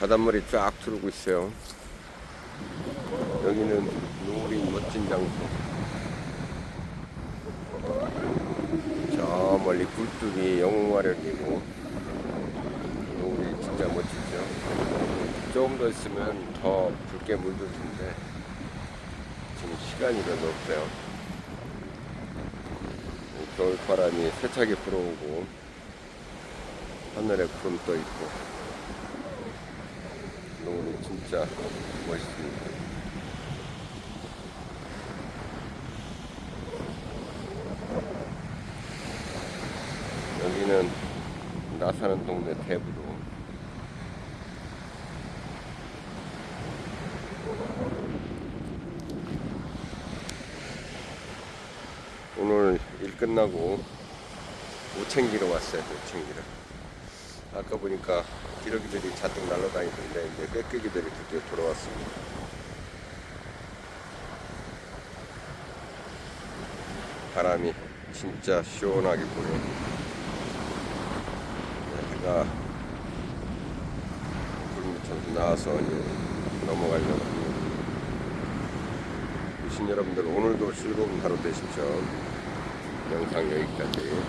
바닷물이 쫙 들어오고 있어요. 여기는 노을이 멋진 장소. 저 멀리 굴뚝이 영웅화력이고 노을이 진짜 멋지죠. 조금 더 있으면 더 붉게 물들 텐데 지금 시간이 별로 없어요. 겨울 바람이 세차게 불어오고 하늘에 구름 떠 있고 진짜 멋있습니다. 여기는 나 사는 동네 대부도 오늘 일 끝나고 우챙기로 왔어요 우챙기로 아까 보니까 기러기들이 잔뜩 날아다니던데 이제 꾀꾀기들이 드디어 돌아왔습니다. 바람이 진짜 시원하게 불어요. 네, 해가 구름 밑에서 나와서 이제 넘어가려고 합니다. 유신 여러분들 오늘도 즐거운 하루 되십시오. 영상 여기까지